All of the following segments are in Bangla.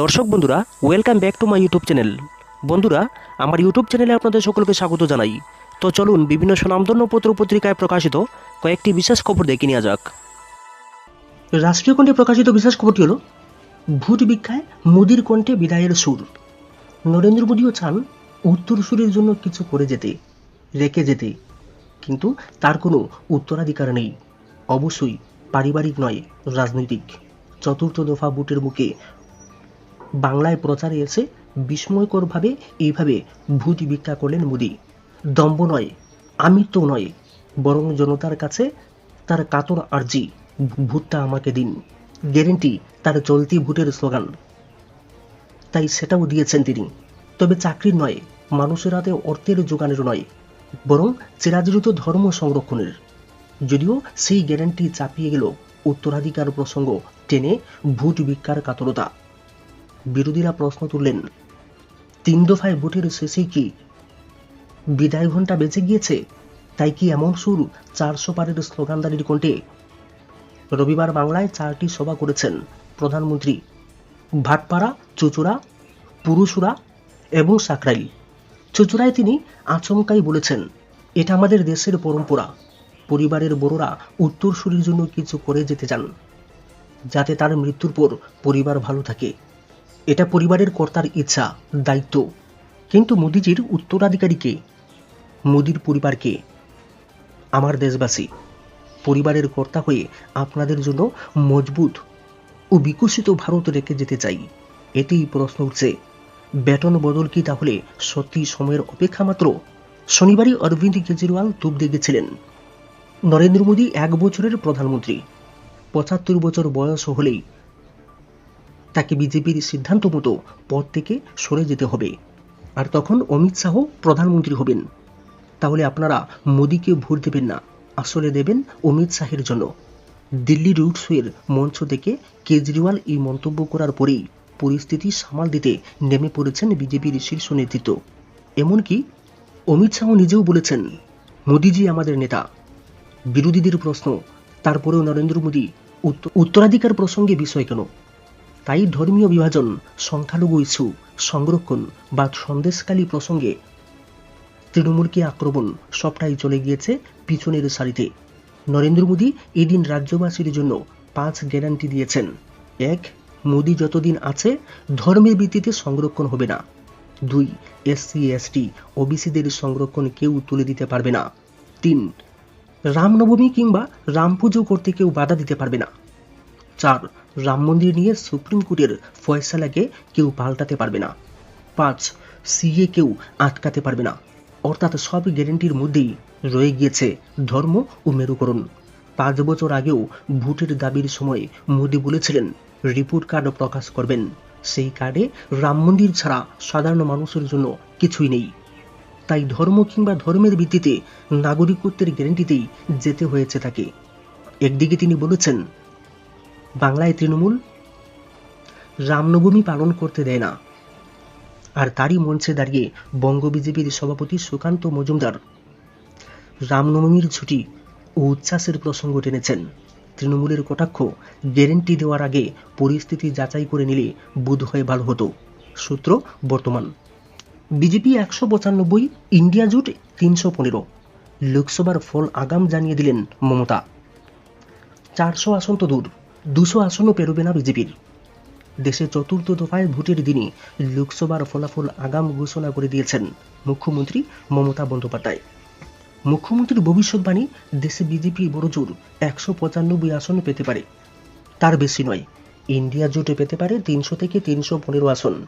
দর্শক বন্ধুরা welcome back to my YouTube channel বন্ধুরা, আমার ইউটিউব চ্যানেলে আপনাদের সকলকে স্বাগত জানাই। তো চলুন বিভিন্ন সুনামধন্য পত্র পত্রিকায় প্রকাশিত কয়েকটি বিশেষ খবর দেখে নেওয়া যাক। রাষ্ট্রীয় কণ্ঠে প্রকাশিত বিশেষ খবরটি হল, ভূত ভিক্ষায় মোদির কণ্ঠে বিদায়ের সুর। নরেন্দ্র মোদীও চান উত্তর সুরের জন্য কিছু করে যেতে, রেখে যেতে। কিন্তু তার কোনো উত্তরাধিকার নেই। অবশ্যই পারিবারিক নয়, রাজনৈতিক। চতুর্থ দফা বুটের মুখে বাংলায় প্রচারে এসে বিস্ময়করভাবে এইভাবে ভূত ভিক্ষা করলেন মোদী। দম্ব নয়, আমিত্ব নয়, বরং জনতার কাছে তার কাতর আর্জি, ভূতটা আমাকে দিন। গ্যারেন্টি, তার চলতি ভোটের স্লোগান। তাই সেটাও দিয়েছেন তিনি। তবে চাকরির নয়, মানুষের হাতে অর্থের যোগানের নয়, বরং চিরাচরিত ধর্ম সংরক্ষণের। যদিও সেই গ্যারান্টি চাপিয়ে গেল উত্তরাধিকার প্রসঙ্গ টেনে ভোট ভিক্ষার কাতরতা। বিরোধীরা প্রশ্ন তুললেন, তিন দফায় ভোটের শেষে কি বিদায় ঘণ্টা বেঁচে গিয়েছে? তাই কি এমন সুর চারশো পারের স্লোগানদারির কণ্ঠে? রবিবার বাংলায় চারটি সভা করেছেন প্রধানমন্ত্রী। ভাটপাড়া, চুচুড়া পুরুষুরা এবং সাকরাইল। চুচুড়ায় তিনি আচমকাই বলেছেন, এটা আমাদের দেশের পরম্পরা। পরিবারের বড়রা উত্তরসূরির জন্য কিছু করে যেতে চান, যাতে তার মৃত্যুর পর পরিবার ভালো থাকে। এটা পরিবারের কর্তার ইচ্ছা, দায়িত্ব। কিন্তু মোদিজির উত্তরাধিকারীকে, মোদির পরিবারকে, আমার দেশবাসী, পরিবারের কর্তা হয়ে আপনাদের জন্য মজবুত ও বিকশিত ভারত রেখে যেতে চাই। এতেই প্রশ্ন উঠছে বেতন বদল কি তাহলে সত্যি সময়ের অপেক্ষা মাত্র? শনিবারই অরবিন্দ কেজরিওয়াল তুপ দেখেছিলেন। নরেন্দ্র মোদী এক বছরের প্রধানমন্ত্রী, পঁচাত্তর বছর বয়স হলেই তাকে বিজেপির সিদ্ধান্ত মতো পদ থেকে সরে যেতে হবে। আর তখন অমিত শাহ প্রধানমন্ত্রী হবেন। তাহলে আপনারা মোদীকে ভোট দেবেন না, আসলে দেবেন অমিত শাহের জন্য। দিল্লি রুট শোয়ের মঞ্চ থেকে কেজরিওয়াল এই মন্তব্য করার পরেই পরিস্থিতি সামাল দিতে নেমে পড়েছেন বিজেপির শীর্ষ নেতৃত্ব। এমনকি অমিত শাহ নিজেও বলেছেন, মোদিজি আমাদের নেতা। বিরোধীদের প্রশ্ন, তারপরেও নরেন্দ্র মোদী উত্ত- উত্তরাধিকার প্রসঙ্গে বিষয় কেন? তাই ধর্মীয় বিভাজন, সংখ্যালঘু ইস্যু সংরক্ষণ বা সন্দেশকালী প্রসঙ্গে তৃণমূলকে আক্রমণ সবটাই চলে গিয়েছে পিছনের সারিতে। নরেন্দ্র মোদী এদিন রাজ্যবাসীর জন্য পাঁচ গ্যারান্টি দিয়েছেন। এক, মোদী যতদিন আছে, ধর্মের ভিত্তিতে সংরক্ষণ হবে না। দুই এসসি এসটি ওবিসিদের সংরক্ষণ কেউ তুলে দিতে পারবে না। তিন, রামনবমী কিংবা রাম পুজো করতে কেউ বাধা দিতে পারবে না। চার রাম মন্দির নিয়ে সুপ্রিম কোর্টের ফয়সালাকে কেউ পাল্টাতে পারবে না। পাঁচ, সিএ কেউ আটকাতে পারবে না। অর্থাৎ সব গ্যারেন্টির মধ্যেই রয়ে গিয়েছে ধর্ম ও মেরুকরণ। পাঁচ বছর আগেও ভোটের দাবির সময় মোদী বলেছিলেন, রিপোর্ট কার্ড প্রকাশ করবেন। সেই কার্ডে রাম মন্দির ছাড়া সাধারণ মানুষের জন্য কিছুই নেই। তাই ধর্ম কিংবা ধর্মের ভিত্তিতে নাগরিকত্বের গ্যারেন্টিতেই যেতে হয়েছে তাকে। একদিকে তিনি বলেছেন বাংলায় তৃণমূল রামনবমী পালন করতে দেয় না। আর তারই মঞ্চে দাঁড়িয়ে বঙ্গ বিজেপির সভাপতি সুকান্ত মজুমদার রামনবমীর ছুটি ও উচ্ছ্বাসের প্রসঙ্গ টেনেছেন। তৃণমূলের কটাক্ষ গ্যারেন্টি দেওয়ার আগে পরিস্থিতি যাচাই করে নিলে বোধ হয় ভালো হতো, সূত্র বর্তমান। বিজেপি একশো পঁচানব্বই, ইন্ডিয়া জোট তিনশো পনেরো। লোকসভার ফল আগাম জানিয়ে দিলেন মমতা। চারশো আসন তো দূর। দুশো আসনও পেরোবে না বিজেপির। দেশে চতুর্থ দফায় ভোটের দিনই লোকসভার ফলাফল আগাম ঘোষণা করে দিয়েছেন মুখ্যমন্ত্রী মমতা বন্দ্যোপাধ্যায়। মুখ্যমন্ত্রীর ভবিষ্যৎবাণী, দেশে বিজেপি বড়জোর একশো পঁচানব্বই আসন পেতে পারে। তার বেশি নয়, ইন্ডিয়া জোটে পেতে পারে তিনশো থেকে তিনশো পনেরো আসন।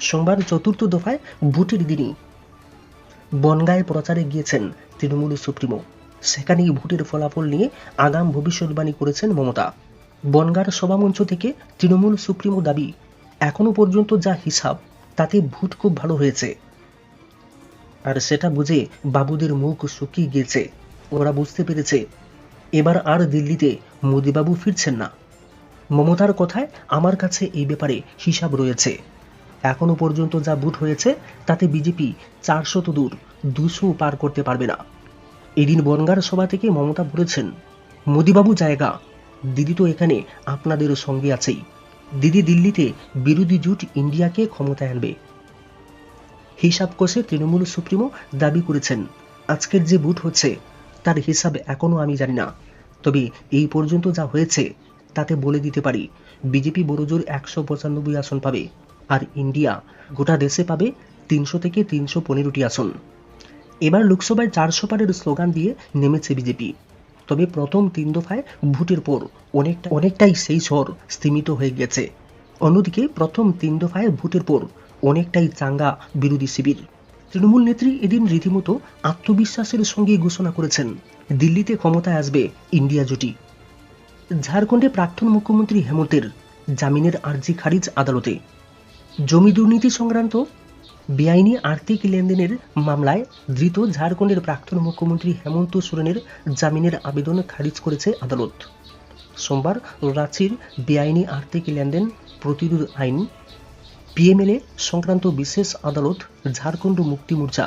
সোমবার চতুর্থ দফায় ভোটের দিনই বনগাঁয় প্রচারে গিয়েছেন তৃণমূল সুপ্রিমো। সেখানেই ভোটের ফলাফল নিয়ে আগাম ভবিষ্যৎবাণী করেছেন মমতা। বনগাঁর সভামঞ্চ থেকে তৃণমূল সুপ্রিমো দাবি এখনও পর্যন্ত যা হিসাব, তাতে ভোট খুব ভালো হয়েছে। আর সেটা বুঝে বাবুদের মুখ শুকিয়ে গিয়েছে। ওরা বুঝতে পেরেছে, এবার আর দিল্লিতে মোদিবাবু ফিরছেন না। মমতার কথায় আমার কাছে এই ব্যাপারে হিসাব রয়েছে। এখনও পর্যন্ত যা বুট হয়েছে, তাতে বিজেপি চারশত দূর, দুশো পার করতে পারবে না। এদিন বনগার সভা থেকে মমতা বলেছেন, মোদিবাবু জায়গা দিদি তো এখানে আপনাদেরও সঙ্গে আছেই। দিদি দিল্লিতে বিরোধী জোট ইন্ডিয়াকে ক্ষমতায় আনবে। হিসাব কষে তৃণমূল সুপ্রিমো দাবি করেছেন। আজকের যে ভোট হচ্ছে, তার হিসাব এখনও আমি জানি না। তবে এই পর্যন্ত যা হয়েছে, তাতে বলে দিতে পারি, বিজেপি বড়জোর একশো পঁচানব্বই আসন পাবে, আর ইন্ডিয়া গোটা দেশে পাবে তিনশো থেকে তিনশো পনেরোটি আসন। এবার লোকসভায় চারশো পারের স্লোগান দিয়ে নেমেছে বিজেপি। তবে প্রথম তিন দফায় ভোটের পর অনেকটা অনেকটাই সেই স্বর স্তীমিত হয়ে গেছে। অন্যদিকে প্রথম তিন দফায় ভোটের পর অনেকটাই চাঙ্গা বিরোধী শিবির। তৃণমূল নেত্রী এদিন রীতিমতো আত্মবিশ্বাসের সঙ্গে ঘোষণা করেছেন, দিল্লিতে ক্ষমতায় আসবে ইন্ডিয়া জুটি। ঝাড়খণ্ডে প্রাক্তন মুখ্যমন্ত্রী হেমন্তের, জামিনের আর্জি খারিজ আদালতে। জমি দুর্নীতি সংক্রান্ত বেআইনি আর্থিক লেনদেনের মামলায় ধৃত ঝাড়খণ্ডের প্রাক্তন মুখ্যমন্ত্রী হেমন্ত সোরেনের জামিনের আবেদন খারিজ করেছে আদালত। সোমবার রাঁচির বেআইনি আর্থিক লেনদেন প্রতিরোধ আইন, পিএমএলএ সংক্রান্ত বিশেষ আদালত, ঝাড়খণ্ড মুক্তি মোর্চা,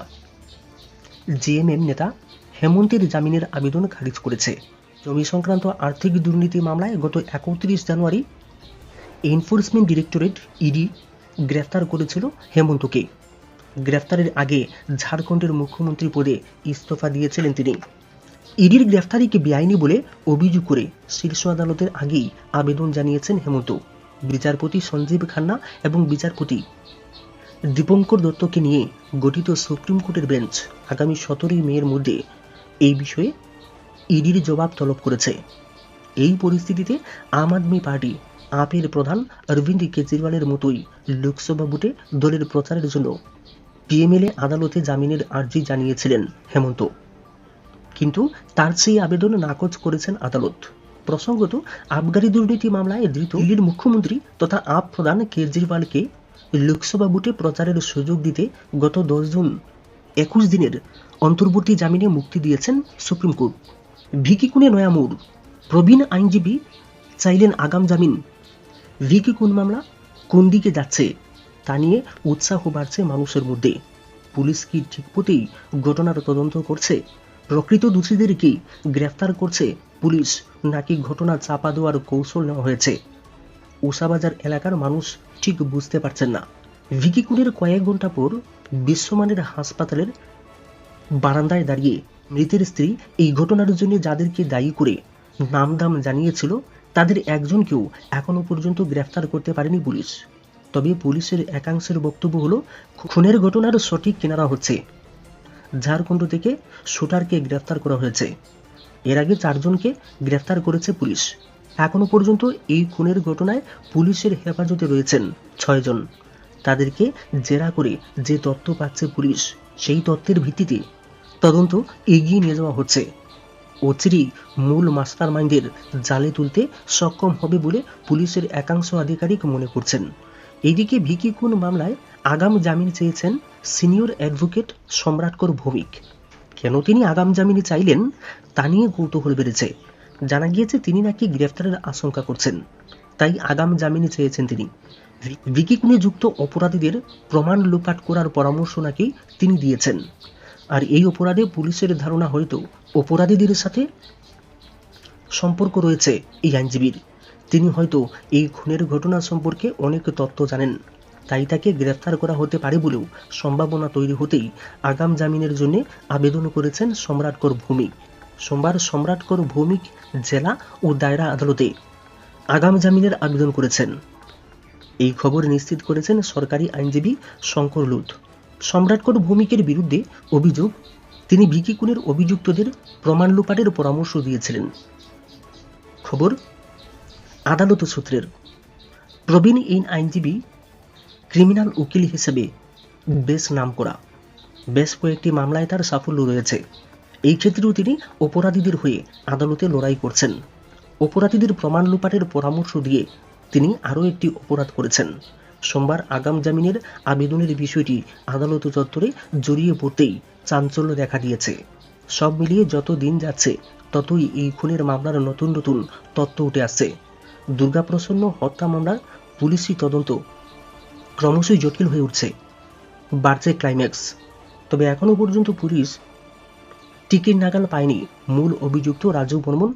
জেএমএম নেতা হেমন্তের জামিনের আবেদন খারিজ করেছে। জমি সংক্রান্ত আর্থিক দুর্নীতি মামলায় গত একত্রিশ জানুয়ারি এনফোর্সমেন্ট ডিরেক্টরেট ইডি গ্রেফতার করেছিল হেমন্তকে। গ্রেফতারের আগে ঝাড়খণ্ডের মুখ্যমন্ত্রী পদে ইস্তফা দিয়েছিলেন তিনি। ইডির গ্রেফতারিকে বেআইনি বলে অভিযোগ করে শীর্ষ আদালতের আগেই আবেদন জানিয়েছেন হেমন্ত, বিচারপতি সঞ্জীব খান্না এবং বিচারপতি দীপঙ্কর দত্তকে নিয়ে গঠিত সুপ্রিম কোর্টের বেঞ্চ আগামী সতেরোই মেয়ের মধ্যে এই বিষয়ে ইডির জবাব তলব করেছে। এই পরিস্থিতিতে আম আদমি পার্টি আপের প্রধান অরবিন্দ কেজরিওয়ালের মতোই লোকসভা ভোটে দলের প্রচারের জন্য পিএমএলএ আদালতে জামিনের আর্জি জানিয়েছিলেন হেমন্ত। কিন্তু তার সেই আবেদন নাকচ করেছেন আদালত। প্রসঙ্গত, আবগারি দুর্নীতি মামলায় ধৃত দিল্লির মুখ্যমন্ত্রী তথা আপ প্রধান কেজরিওয়ালকে লোকসভা ভোটে প্রচারের সুযোগ দিতে গত দশ জুন একুশ দিনের অন্তর্বর্তী জামিনে মুক্তি দিয়েছেন সুপ্রিম কোর্ট। ভিকি কুনে নয়া মোড়। প্রবীণ আইনজীবী চাইলেন আগাম জামিন। ভিকি কুন মামলা? কোন দিকে যাচ্ছে? তা নিয়ে উৎসাহ বাড়ছে মানুষের মধ্যে। পুলিশ কি ঠিক পথেই ঘটনার তদন্ত করছে? প্রকৃত দোষীদেরকে গ্রেফতার করছে পুলিশ, নাকি ঘটনা চাপা দেওয়ার কৌশল নেওয়া হয়েছে? উষাবাজার এলাকার মানুষ ঠিক বুঝতে পারছেন না। ভিকিকুনের কয়েক ঘণ্টা পর বিশ্বমানের হাসপাতালের বারান্দায় দাঁড়িয়ে মৃতের স্ত্রী এই ঘটনার জন্য যাদেরকে দায়ী করে নামদাম জানিয়েছিল, তাদের একজনকেও এখনও পর্যন্ত গ্রেফতার করতে পারেনি পুলিশ। তবে পুলিশের একাংশের বক্তব্য হলো, খুনের ঘটনার সঠিক কিনারা হচ্ছে। ঝাড়খণ্ড থেকে শুটারকে গ্রেফতার করা হয়েছে। এর আগে চারজনকে গ্রেফতার করেছে পুলিশ। এখনও পর্যন্ত এই খুনের ঘটনায় পুলিশের হেফাজতে রয়েছেন ছয়জন তাদেরকে জেরা করে যে তথ্য পাচ্ছে পুলিশ, সেই তথ্যের ভিত্তিতে তদন্ত এগিয়ে নিয়ে যাওয়া হচ্ছে। অচিরেই মূল মাস্টার মাইন্ডের জালে তুলতে সক্ষম হবে বলে পুলিশের একাংশ আধিকারিক মনে করছেন। এইদিকে ভিকি খুন মামলায় আগাম জামিন চেয়েছেন সিনিয়র অ্যাডভোকেট সম্রাটকর ভৌমিক। কেন তিনি আগাম জামিনে চাইলেন তা নিয়ে কৌতূহল বেড়েছে। জানা গিয়েছে তিনি নাকি গ্রেফতারের আশঙ্কা করছেন। তাই আগাম জামিনে চেয়েছেন তিনি। ভিকি খুনে যুক্ত অপরাধীদের প্রমাণ লোপাট করার পরামর্শ নাকি তিনি দিয়েছেন। আর এই অপরাধে পুলিশের ধারণা হয়তো অপরাধীদের সাথে সম্পর্ক রয়েছে এই আইনজীবীর। তিনি হয়তো এই খুনের ঘটনা সম্পর্কে অনেক তথ্য জানেন। তাই তাকে গ্রেফতার করা হতে পারে বলেও সম্ভাবনা তৈরি হতেই আগাম জামিনের জন্য আবেদন করেছেন সম্রাটকর ভৌমিক সোমবার সম্রাটকর ভৌমিক, জেলা ও দায়রা আদালতে আগাম জামিনের আবেদন করেছেন। এই খবর নিশ্চিত করেছেন সরকারি আইনজীবী শঙ্কর লুথ সম্রাটকর ভৌমিকের বিরুদ্ধে অভিযোগ, তিনি ভিকি অভিযুক্তদের প্রমাণ লোপাটের পরামর্শ দিয়েছিলেন। খবর আদালত সূত্রের প্রবীণ এই আইনজীবী ক্রিমিনাল উকিল হিসেবে বেশ নাম করা। বেশ কয়েকটি মামলায় তার সাফল্য রয়েছে। এই ক্ষেত্রেও তিনি অপরাধীদের হয়ে আদালতে লড়াই করছেন। অপরাধীদের প্রমাণ লোপাটের পরামর্শ দিয়ে তিনি আরও একটি অপরাধ করেছেন। সোমবার আগাম জামিনের আবেদনের বিষয়টি আদালত চত্বরে জড়িয়ে পড়তেই চাঞ্চল্য দেখা দিয়েছে। সব মিলিয়ে যত দিন যাচ্ছে, ততই এই খুনের মামলার নতুন নতুন তথ্য উঠে আসছে। দুর্গাপ্রসন্ন হত্যা মামলার পুলিশি তদন্ত ক্রমশই জটিল হয়ে উঠছে। বাড়ছে ক্লাইম্যাক্স তবে এখনও পর্যন্ত পুলিশ টিকিট নাগাল পায়নি মূল অভিযুক্ত রাজু বর্মন,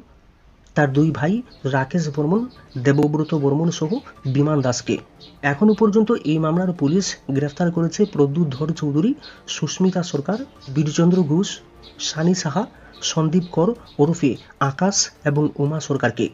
তার দুই ভাই রাকেশ বর্মন, দেবব্রত বর্মন সহ বিমান দাসকে। এখনও পর্যন্ত এই মামলার পুলিশ গ্রেফতার করেছে প্রদ্যুৎ ধর চৌধুরী, সুস্মিতা সরকার, বীরচন্দ্র ঘোষ, সানি সাহা, সন্দীপ কর ওরফে আকাশ এবং উমা সরকারকে।